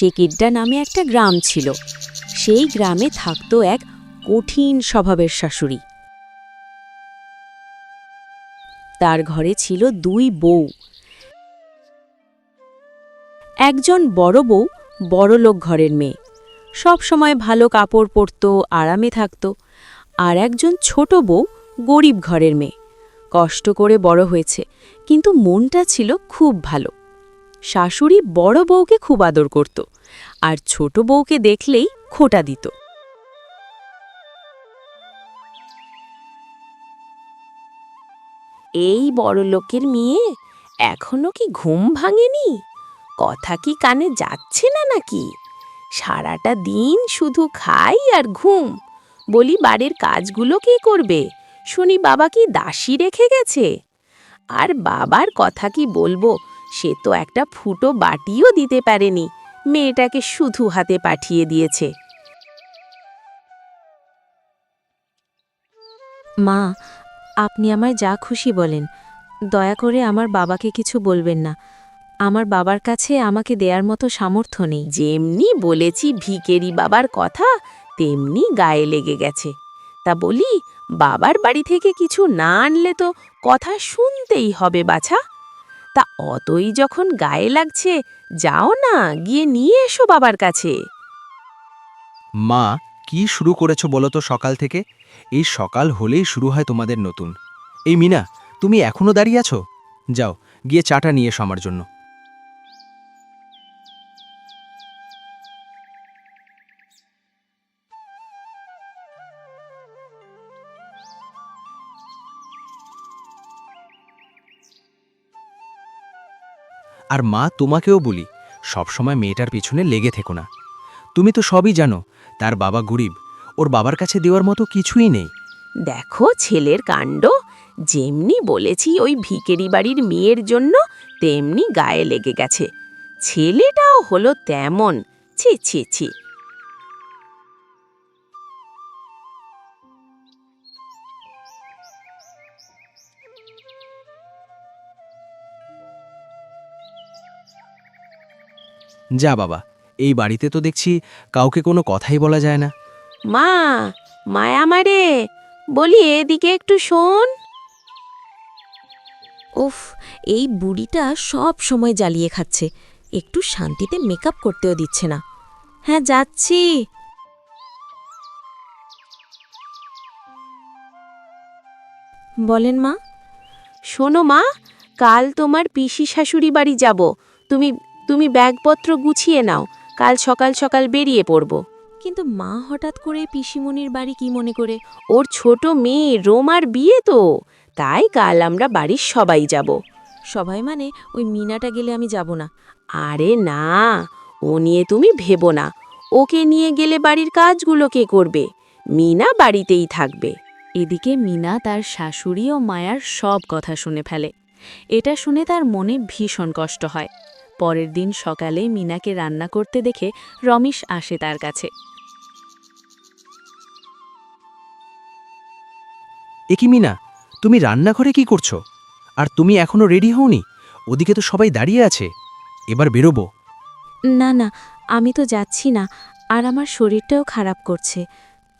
সেকিড্ডা নামে একটা গ্রাম ছিল। সেই গ্রামে থাকতো এক কঠিন স্বভাবের শাশুড়ি। তার ঘরে ছিল দুই বউ। একজন বড় বউ বড়লোক ঘরের মেয়ে। সব সময় ভালো কাপড় পরত, আরামে থাকত। আর একজন ছোট বউ, গরিব ঘরের মেয়ে। কষ্ট করে বড় হয়েছে, কিন্তু মনটা ছিল খুব ভালো। শাশুড়ি বড় বউকে খুব আদর করত, আর ছোট বউকে দেখলেই খোটা দিত। এই বড় লোকের মেয়ে এখনও কি ঘুম ভাঙেনি? কথা কি কানে যাচ্ছে না নাকি? সারাটা দিন শুধু খাই আর ঘুম। বলি, বাড়ির কাজগুলো কে করবে? শুনি বাবা কি দাসী রেখে গেছে? আর বাবার কথা কি বলব? সে তো একটা ফুটো বাটিও দিতে পারেনি। মেয়েটাকে শুধু হাতে পাঠিয়ে দিয়েছে। মা আপনি আমায় যা খুশি বলেন। দয়া করে আমার বাবাকে কিছু বলবেন না। আমার বাবার কাছে আমাকে দেয়ার মতো সামর্থ্য নেই। যেমনি বলেছি ভিকেরি বাবার কথা তেমনি গায়ে লেগে গেছে। তা বলি বাবার বাড়ি থেকে কিছু না আনলে তো কথা শুনতেই হবে বাছা। তা অতই যখন গায়ে লাগছে, যাও না, গিয়ে নিয়ে এসো বাবার কাছে। মা, কি শুরু করেছ বলো তো সকাল থেকে? এই সকাল হলেই শুরু হয় তোমাদের নতুন। এই মিনা, তুমি এখনও দাঁড়িয়ে আছো? যাও, গিয়ে চাটা নিয়ে এসো আমার জন্য। আর মা তোমাকেও বলি, সবসময় মেয়েটার পিছনে লেগে থেকো না। তুমি তো সবই জানো, তার বাবা গরিব, ওর বাবার কাছে দেওয়ার মতো কিছুই নেই। দেখো ছেলের কাণ্ড, যেমনি বলেছি ওই ভিকেরি বাড়ির মেয়ের জন্য, তেমনি গায়ে লেগে গেছে। ছেলেটাও হলো তেমন, ছি ছি ছি। যা বাবা, এই বাড়িতে তো দেখছি কাউকে কোনো কথাই বলা যায় না। মা, মায়া মারে, বলি এদিকে একটু শোন। উফ, এই বুড়িটা সব সময় জ্বালিয়ে খাচ্ছে, একটু শান্তিতে মেকআপ করতেও দিচ্ছে না। হ্যাঁ যাচ্ছি। বলেন মা। শোনো মা, কাল তোমার পিসি শাশুড়ি বাড়ি যাব, তুমি তুমি ব্যাগপত্র গুছিয়ে নাও কাল সকাল সকাল বেরিয়ে পড়ব। কিন্তু মা হঠাৎ করে পিসিমণির বাড়ি কি মনে করে? ওর ছোট মেয়ে রোমার বিয়ে তো তাই কাল আমরা বাড়ির সবাই যাব। সবাই মানে ওই মিনাটা গেলে আমি যাব না। আরে না ও নিয়ে তুমি ভেবো না। ওকে নিয়ে গেলে বাড়ির কাজগুলো কে করবে? মিনা বাড়িতেই থাকবে। এদিকে মিনা তার শাশুড়ি ও মায়ার সব কথা শুনে ফেলে। এটা শুনে তার মনে ভীষণ কষ্ট হয়। পরের দিন সকালে মিনাকে রান্না করতে দেখে রমেশ আসে তার কাছে। একি মিনা? তুমি রান্নাঘরে কি করছ? আর তুমি এখনও রেডি হওনি? ওদিকে তো সবাই দাঁড়িয়ে আছে। এবার বেরোবো। না না আমি তো যাচ্ছি না আর আমার শরীরটাও খারাপ করছে।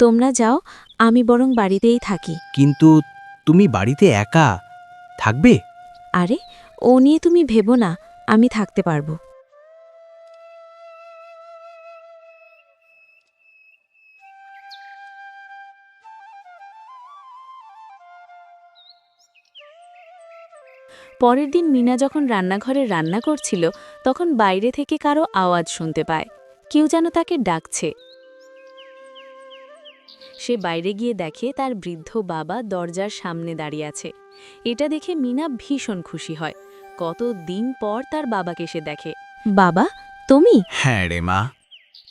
তোমরা যাও আমি বরং বাড়িতেই থাকি। কিন্তু তুমি বাড়িতে একা থাকবে? আরে ও নিয়ে তুমি ভেবো না আমি থাকতে পারব। পরের দিন মিনা যখন রান্নাঘরে রান্না করছিল, তখন বাইরে থেকে কারও আওয়াজ শুনতে পায়। কেউ যেন তাকে ডাকছে। সে বাইরে গিয়ে দেখে তার বৃদ্ধ বাবা দরজার সামনে দাঁড়িয়ে আছে। এটা দেখে মিনা ভীষণ খুশি হয়। কত দিন পর তার বাবাকে সে দেখে। বাবা তুমি? হ্যাঁ রে মা।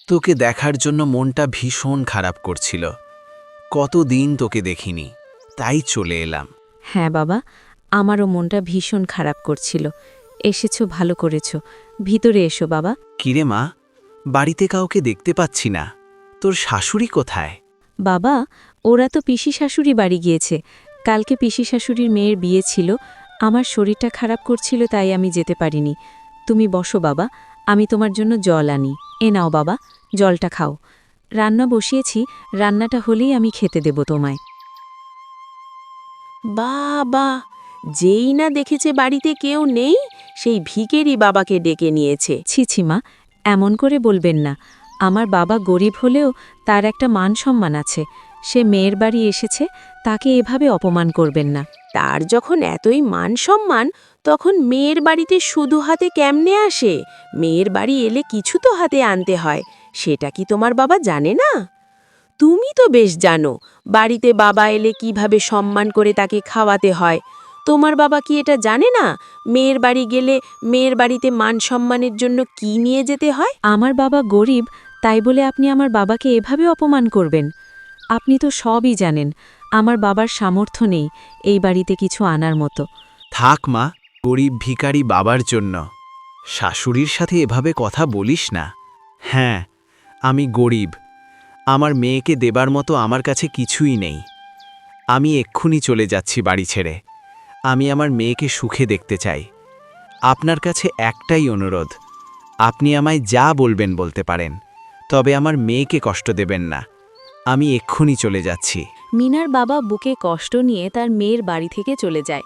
তোকে দেখার জন্য মনটা ভীষণ খারাপ করছিল। কতদিন তোকে দেখিনি তাই চলে এলাম। হ্যাঁ বাবা আমারও মনটা ভীষণ খারাপ করছিল। এসেছ ভালো করেছ। ভিতরে এসো বাবা। কিরে মা বাড়িতে কাউকে দেখতে পাচ্ছি না। তোর শাশুড়ি কোথায়? বাবা ওরা তো পিসি শাশুড়ি বাড়ি গিয়েছে। কালকে পিসি শাশুড়ির মেয়ের বিয়ে ছিল আমার শরীরটা খারাপ করছিল তাই আমি যেতে পারিনি। তুমি বসো বাবা, আমি তোমার জন্য জল আনি। এ নাও বাবা, জলটা খাও। রান্না বসিয়েছি, রান্নাটা হলেই আমি খেতে দেব তোমায়। বাবা, যেই না দেখেছে বাড়িতে কেউ নেই, সেই ভিকেরি বাবাকে ডেকে নিয়েছে। ছি ছি এমন করে বলবেন না। আমার বাবা গরিব হলেও তার একটা মান সম্মান আছে। সে মেয়ের বাড়ি এসেছে তাকে এভাবে অপমান করবেন না। তার যখন এতই মান সম্মান তখন মেয়ের বাড়িতে শুধু হাতে কেমনে আসে? মেয়ের বাড়ি এলে কিছু তো হাতে আনতে হয় সেটা কি তোমার বাবা জানে না? তুমি তো বেশ জানো বাড়িতে বাবা এলে কীভাবে সম্মান করে তাকে খাওয়াতে হয়। তোমার বাবা কি এটা জানে না মেয়ের বাড়ি গেলে মেয়ের বাড়িতে মান সম্মানের জন্য কি নিয়ে যেতে হয়? আমার বাবা গরিব তাই বলে আপনি আমার বাবাকে এভাবে অপমান করবেন। আপনি তো সবই জানেন, আমার বাবার সামর্থ্য নেই এই বাড়িতে কিছু আনার মতো। থাক মা, গরিব ভিখারি বাবার জন্য। শাশুড়ির সাথে এভাবে কথা বলিস না। হ্যাঁ আমি গরিব। আমার মেয়েকে দেবার মতো আমার কাছে কিছুই নেই। আমি এক্ষুনি চলে যাচ্ছি বাড়ি ছেড়ে। আমি আমার মেয়েকে সুখে দেখতে চাই। আপনার কাছে একটাই অনুরোধ, আপনি আমায় যা বলবেন বলতে পারেন, তবে আমার মেয়েকে কষ্ট দেবেন না। আমি এক্ষুনি চলে যাচ্ছি। মিনার বাবা বুকে কষ্ট নিয়ে তার মেয়ের বাড়ি থেকে চলে যায়।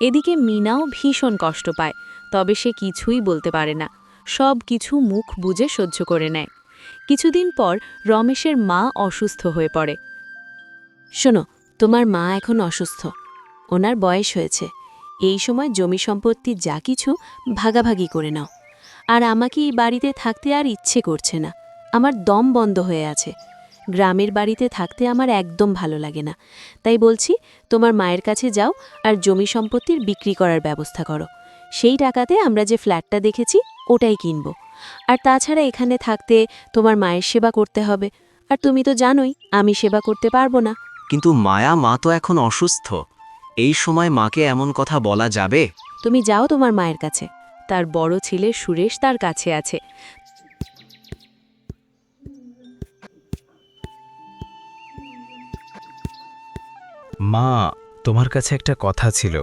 এদিকে মিনাও ভীষণ কষ্ট পায়, তবে সে কিছুই বলতে পারে না। সব কিছু মুখ বুজে সহ্য করে নেয়। কিছুদিন পর রমেশের মা অসুস্থ হয়ে পড়ে। শোনো, তোমার মা এখন অসুস্থ। ওনার বয়স হয়েছে। এই সময় জমি সম্পত্তি যা কিছু ভাগাভাগি করে নাও। আর আমাকে এই বাড়িতে থাকতে আর ইচ্ছে করছে না। আমার দম বন্ধ হয়ে আছে। গ্রামের বাড়িতে থাকতে আমার একদম ভালো লাগে না। তাই বলছি তোমার মায়ের কাছে যাও আর জমি সম্পত্তির বিক্রি করার ব্যবস্থা করো। সেই টাকাতে আমরা যে ফ্ল্যাটটা দেখেছি ওটাই কিনব। আর তাছাড়া এখানে থাকতে তোমার মায়ের সেবা করতে হবে। আর তুমি তো জানোই আমি সেবা করতে পারব না। কিন্তু মায়া মা তো এখন অসুস্থ। এই সময় মাকে এমন কথা বলা যাবে? তুমি যাও তোমার মায়ের কাছে। তার বড় ছেলে সুরেশ তার কাছে আছে। মা তোমার কাছে একটা কথা ছিল।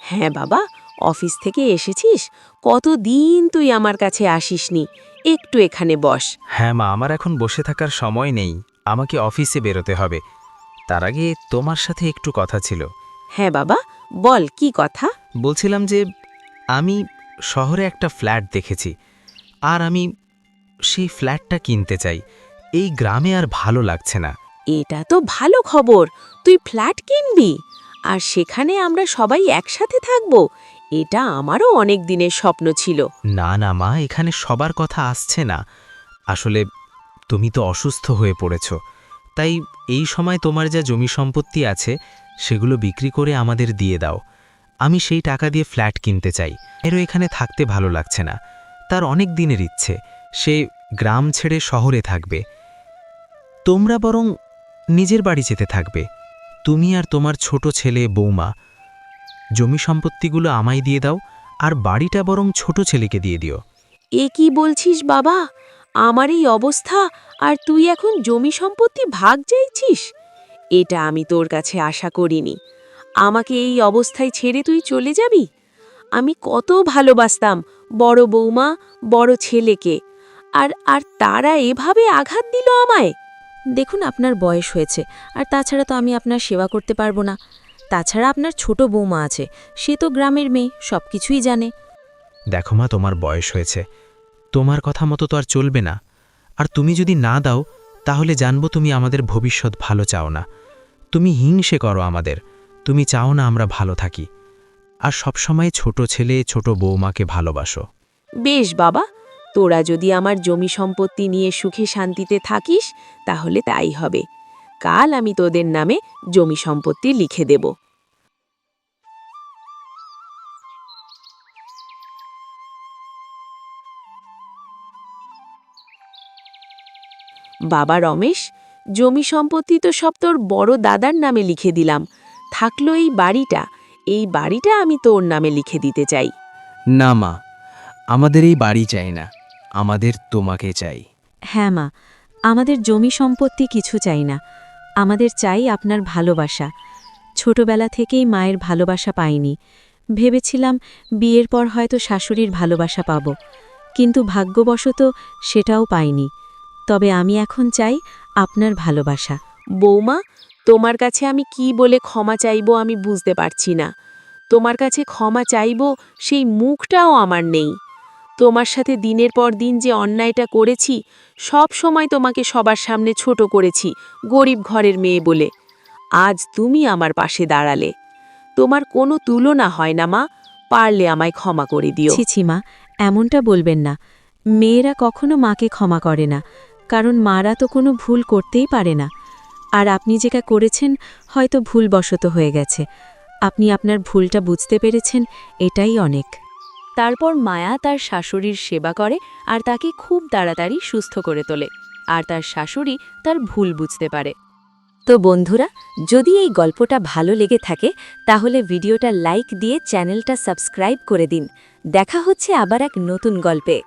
হ্যাঁ বাবা অফিস থেকে এসেছিস? কতদিন তুই আমার কাছে আসিসনি? একটু এখানে বস। হ্যাঁ মা আমার এখন বসে থাকার সময় নেই। আমাকে অফিসে বেরোতে হবে। তার আগে তোমার সাথে একটু কথা ছিল। হ্যাঁ বাবা বল কি কথা? বলছিলাম যে আমি শহরে একটা ফ্ল্যাট দেখেছি। আর আমি সেই ফ্ল্যাটটা কিনতে চাই। এই গ্রামে আর ভালো লাগছে না। এটা তো ভালো খবর, তুই ফ্ল্যাট কিনবি। আর সেখানে আমরা সবাই একসাথে থাকব, এটা আমারও অনেক দিনের স্বপ্ন ছিল। না না মা, এখানে সবার কথা আসছে না। আসলে তুমি তো অসুস্থ হয়ে পড়েছ। তাই এই সময় তোমার যা জমি সম্পত্তি আছে, সেগুলো বিক্রি করে আমাদের দিয়ে দাও। আমি সেই টাকা দিয়ে ফ্ল্যাট কিনতে চাই। এরও এখানে থাকতে ভালো লাগছে না। তার অনেক দিনের ইচ্ছে। সে গ্রাম ছেড়ে শহরে থাকবে। তোমরা বরং নিজের বাড়ি যেতে থাকবে। তুমি আর তোমার ছোট ছেলে বৌমা, জমি সম্পত্তিগুলো আমায় দিয়ে দাও আর বাড়িটা বরং ছোট ছেলেকে দিয়ে দিও। এ কি বলছিস বাবা? আমার এই অবস্থা আর তুই এখন জমি সম্পত্তি ভাগ চাইছিস? এটা আমি তোর কাছে আশা করিনি। আমাকে এই অবস্থায় ছেড়ে তুই চলে যাবি? আমি কত ভালোবাসতাম বড় বৌমা, বড় ছেলেকে। আর আর তারা এভাবে আঘাত দিল আমায়? দেখুন আপনার বয়স হয়েছে আর তাছাড়া তো আমি আপনার সেবা করতে পারব না। তাছাড়া আপনার ছোট বৌমা আছে সে তো গ্রামের মেয়ে সব কিছুই জানে। দেখো মা তোমার বয়স হয়েছে। তোমার কথা মতো তো আর চলবে না। আর তুমি যদি না দাও তাহলে জানব তুমি আমাদের ভবিষ্যৎ ভালো চাও না। তুমি হিংসে করো আমাদের। তুমি চাও না আমরা ভালো থাকি। আর সবসময় ছোট ছেলে ছোট বৌমাকে ভালোবাসো। বেশ বাবা তোরা যদি আমার জমি সম্পত্তি নিয়ে সুখে শান্তিতে থাকিস, তাহলে তাই হবে। কাল আমি তোদের নামে জমি সম্পত্তি লিখে দেব। বাবা রমেশ, জমি সম্পত্তি তো সব তোর বড় দাদার নামে লিখে দিলাম। থাকল এই বাড়িটা এই বাড়িটা আমি তোর নামে লিখে দিতে চাই। না মা, আমাদের এই বাড়ি চাই না। আমাদের তোমাকে চাই। হ্যাঁ মা আমাদের জমি সম্পত্তি কিছু চাই না। আমাদের চাই আপনার ভালোবাসা। ছোটবেলা থেকেই মায়ের ভালোবাসা পাইনি। ভেবেছিলাম বিয়ের পর হয়তো শাশুড়ির ভালোবাসা পাব। কিন্তু ভাগ্যবশত সেটাও পাইনি। তবে আমি এখন চাই আপনার ভালোবাসা। বৌমা তোমার কাছে আমি কি বলে ক্ষমা চাইব আমি বুঝতে পারছি না। তোমার কাছে ক্ষমা চাইব সেই মুখটাও আমার নেই। তোমার সাথে দিনের পর দিন যে অন্যায়টা করেছি, সব সময় তোমাকে সবার সামনে ছোট করেছি, গরিব ঘরের মেয়ে বলে। আজ তুমি আমার পাশে দাঁড়ালে। তোমার কোনো তুলনা হয় না, মা। পারলে আমায় ক্ষমা করে দিও। ছি মা, এমনটা বলবেন না। মেয়েরা কখনো মাকে ক্ষমা করে না, কারণ মারা তো কোনো ভুল করতেই পারে না। আর আপনি যেটা করেছেন হয়তো ভুলবশত হয়ে গেছে। আপনি আপনার ভুলটা বুঝতে পেরেছেন, এটাই অনেক। তারপর মায়া তার শাশুড়ির সেবা করে আর তাকে খুব তাড়াতাড়ি সুস্থ করে তোলে। আর তার শাশুড়ি তার ভুল বুঝতে পারে। তো বন্ধুরা, যদি এই গল্পটা ভালো লেগে থাকে, তাহলে ভিডিওটা লাইক দিয়ে চ্যানেলটা সাবস্ক্রাইব করে দিন। দেখা হচ্ছে আবার এক নতুন গল্পে।